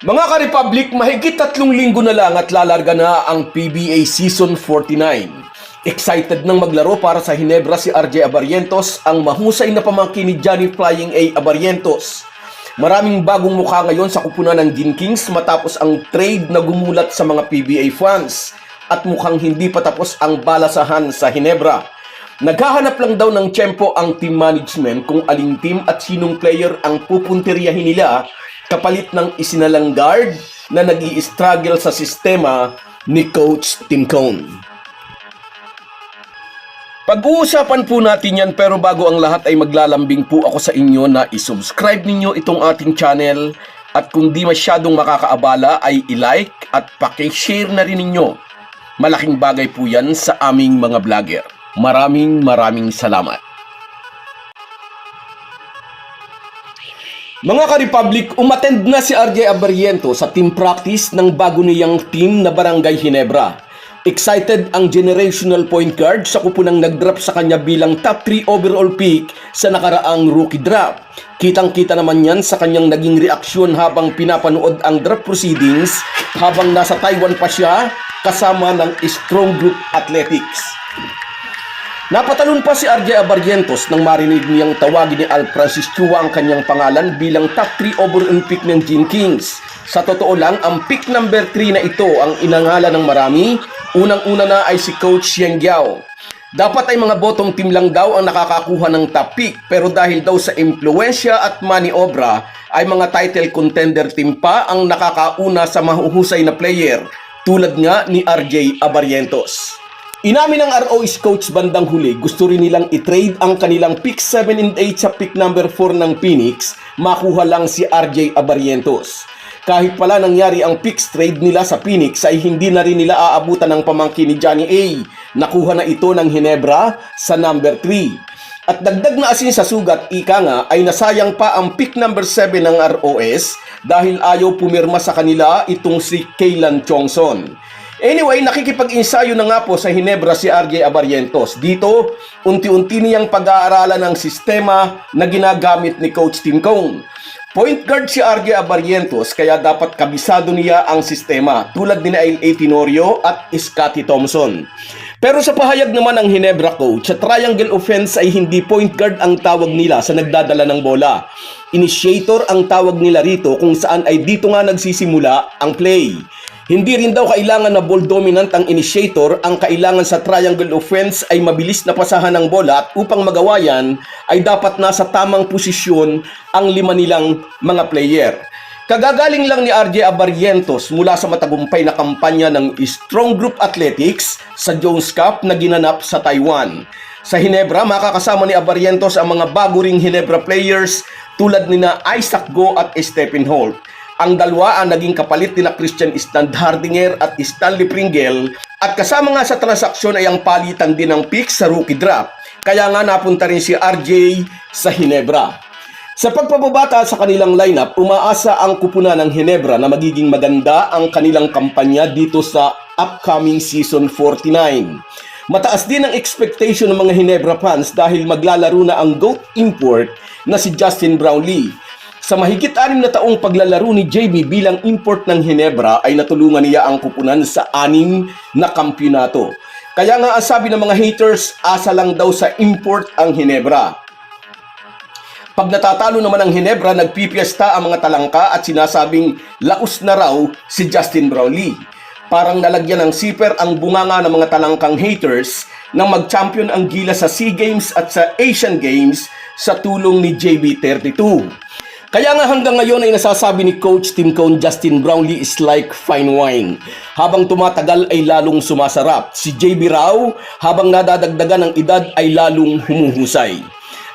Mga ka-Republic, mahigit tatlong linggo na lang at lalarga na ang PBA Season 49. Excited nang maglaro para sa Hinebra si RJ Abarientos, ang mahusay na pamangkin ni Johnny Flying A. Abarientos. Maraming bagong mukha ngayon sa kupunan ng Gin Kings matapos ang trade na gumulat sa mga PBA fans at mukhang hindi pa tapos ang balasahan sa Hinebra. Naghahanap lang daw ng tiyempo ang team management kung aling team at sinong player ang pupunteriyahin nila kapalit ng isinalang guard na nag struggle sa sistema ni Coach Tim Cone. Pag-uusapan po natin yan pero bago ang lahat ay maglalambing po ako sa inyo na isubscribe ninyo itong ating channel at kung di masyadong makakaabala ay i-like at pakishare na rin ninyo. Malaking bagay po yan sa aming mga vlogger. Maraming maraming salamat. Mga ka-Republic, umattend na si RJ Abariento sa team practice ng bago niyang team na Barangay Hinebra. Excited ang generational point guard sa kupunang nag-drop sa kanya bilang top 3 overall pick sa nakaraang rookie draft. Kitang-kita naman yan sa kanyang naging reaksyon habang pinapanood ang draft proceedings habang nasa Taiwan pa siya kasama ng Strong Group Athletics. Napatalon pa si RJ Abarientos nang marinig niyang tawagin ni Al Francis Chua ang kanyang pangalan bilang top 3 overall pick ng Gin Kings. Sa totoo lang, ang pick number 3 na ito ang inangala ng marami. Unang-una na ay si Coach Yang Giao. Dapat ay mga bottom team lang daw ang nakakakuha ng top pick pero dahil daw sa impluensya at money obra ay mga title contender team pa ang nakakauna sa mahuhusay na player tulad nga ni RJ Abarientos. Inamin ng RO's coach bandang huli, gusto rin nilang i-trade ang kanilang pick 7 and 8 sa pick number 4 ng Phoenix, makuha lang si RJ Abarientos. Kahit pala nangyari ang picks trade nila sa Phoenix ay hindi na rin nila aabutan ng pamangkin ni Johnny A. Nakuha na ito ng Hinebra sa number 3. At dagdag na asin sa sugat, ika nga, ay nasayang pa ang pick number 7 ng ROS dahil ayaw pumirma sa kanila itong si Kaylan Chongson. Anyway, nakikipag-insayo na nga po sa Hinebra si RJ Abarientos. Dito, unti-unti niyang pag-aaralan ng sistema na ginagamit ni Coach Tim Cone. Point guard si RJ Abarientos kaya dapat kabisado niya ang sistema tulad ni Nail A. Tenorio at Scotty Thompson. Pero sa pahayag naman ng Hinebra coach, sa triangle offense ay hindi point guard ang tawag nila sa nagdadala ng bola. Initiator ang tawag nila rito kung saan ay dito nga nagsisimula ang play. Hindi rin daw kailangan na ball dominant ang initiator, ang kailangan sa triangle offense ay mabilis na pasahan ng bola at upang magawa yan ay dapat nasa tamang posisyon ang lima nilang mga player. Kagagaling lang ni RJ Abarientos mula sa matagumpay na kampanya ng Strong Group Athletics sa Jones Cup na ginanap sa Taiwan. Sa Hinebra, makakasama ni Abarientos ang mga bago ring Hinebra players tulad ni na Isaac Go at Stephen Holt. Ang dalawa ang naging kapalit nila Christian Standhardinger at Stanley Pringle at kasama nga sa transaksyon ay ang palitan din ng pick sa rookie draft. Kaya nga napunta rin si RJ sa Hinebra. Sa pagpapabata sa kanilang lineup, umaasa ang kupuna ng Hinebra na magiging maganda ang kanilang kampanya dito sa upcoming season 49. Mataas din ang expectation ng mga Hinebra fans dahil maglalaro na ang GOAT import na si Justin Brownlee. Sa mahigit anim na taong paglalaro ni JB bilang import ng Hinebra ay natulungan niya ang kupunan sa anim na kampyonato. Kaya nga ang sabi ng mga haters, asa lang daw sa import ang Hinebra. Pag natatalo naman ang Hinebra, nagpipiesta ang mga talangka at sinasabing laos na raw si Justin Brownlee. Parang nalagyan ng zipper ang bunganga ng mga talangkang haters nang mag-champion ang gila sa SEA Games at sa Asian Games sa tulong ni JB32. Kaya nga hanggang ngayon ay nasasabi ni Coach Tim Cone Justin Brownlee is like fine wine. Habang tumatagal ay lalong sumasarap. Si JB raw, habang nadadagdagan ng edad ay lalong humuhusay.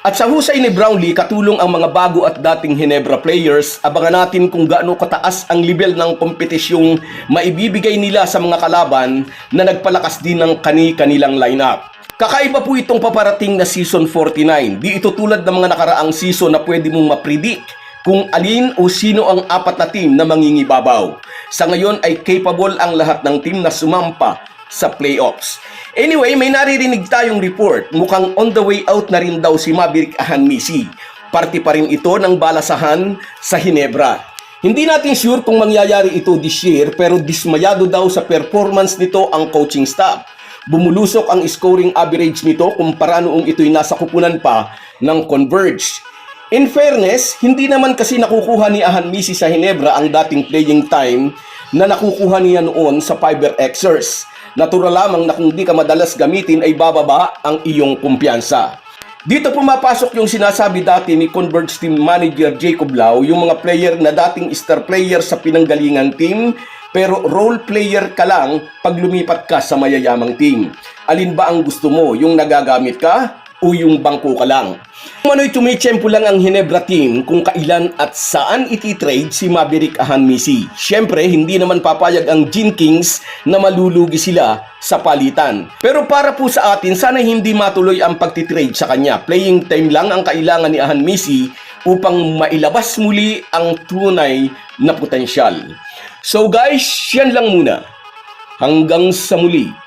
At sa husay ni Brownlee, katulong ang mga bago at dating Hinebra players, abangan natin kung gaano kataas ang level ng kompetisyong maibibigay nila sa mga kalaban na nagpalakas din ng kani-kanilang lineup. Kakaiba po itong paparating na season 49. Di ito tulad ng mga nakaraang season na pwede mong mapredict kung alin o sino ang apat na team na mangingibabaw. Sa ngayon ay capable ang lahat ng team na sumampa sa playoffs. Anyway, may naririnig tayong report. Mukhang on the way out na rin daw si Maverick Ahanmisi. Parte pa rin ito ng balasahan sa Hinebra. Hindi natin sure kung mangyayari ito this year pero dismayado daw sa performance nito ang coaching staff. Bumulusok ang scoring average nito kumpara noong ito'y nasa kupunan pa ng Converge. In fairness, hindi naman kasi nakukuha ni Ahan Misi sa Hinebra ang dating playing time na nakukuha niya noon sa Fiber Xers. Natural lamang na kung di ka madalas gamitin ay bababa ang iyong kumpiyansa. Dito pumapasok yung sinasabi dati ni Converge team manager Jacob Lau, yung mga player na dating star player sa pinanggalingan team, pero role player ka lang pag lumipat ka sa mayayamang team. Alin ba ang gusto mo? Yung nagagamit ka o yung bangko ka lang? Mano'y tumitsempo lang ang Hinebra team kung kailan at saan iti-trade si Maverick Ahanmisi. Siyempre, hindi naman papayag ang Gin Kings na malulugi sila sa palitan. Pero para po sa atin, sana hindi matuloy ang pagtitrade sa kanya. Playing time lang ang kailangan ni Ahanmisi upang mailabas muli ang tunay na potensyal. So guys, yan lang muna. Hanggang sa muli.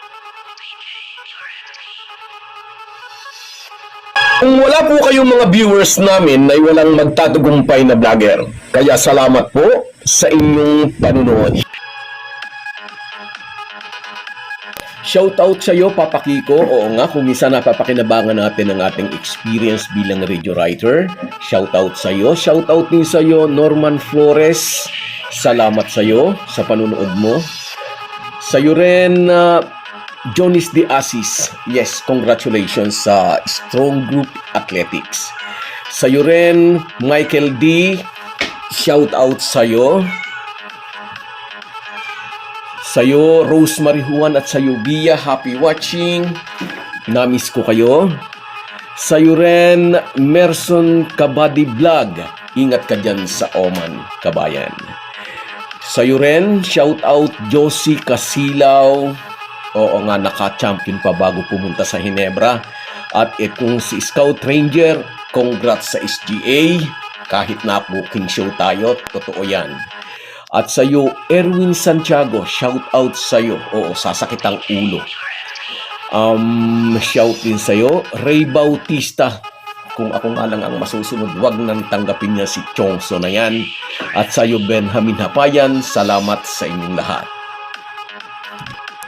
Kung wala po kayong mga viewers namin ay walang magtatagumpay na vlogger. Kaya salamat po sa inyong panunood. Shoutout sa iyo, Papa Kiko. Oo nga, kung isa napapakinabangan natin ang ating experience bilang radio writer. Shoutout sa iyo. Shoutout din sa iyo, Norman Flores. Salamat sa iyo sa panunood mo. Sa iyo rin, uh, Jonis De Asis. Yes, congratulations sa Strong Group Athletics. Sa iyo rin, Michael D. Shoutout sa iyo. Sa'yo, Rosemary Juan at sa'yo, Bia, happy watching. Namiss ko kayo. Sa'yo rin, Merson Kabadi Vlog. Ingat ka dyan sa Oman, kabayan. Sa'yo rin, shout out Josie Casilaw. Oo nga, naka-champion pa bago pumunta sa Hinebra. At itong si Scout Ranger, congrats sa SGA. Kahit na booking show tayo, totoo yan. At sa iyo, Erwin Santiago, shout out sa iyo. Oo, sasakit ang ulo. Um, shout din sa iyo, Ray Bautista. Kung ako nga lang ang masusunod, wag nang tanggapin niya si Chongso na yan. At sa iyo, Benjamin Hapayan, salamat sa inyong lahat.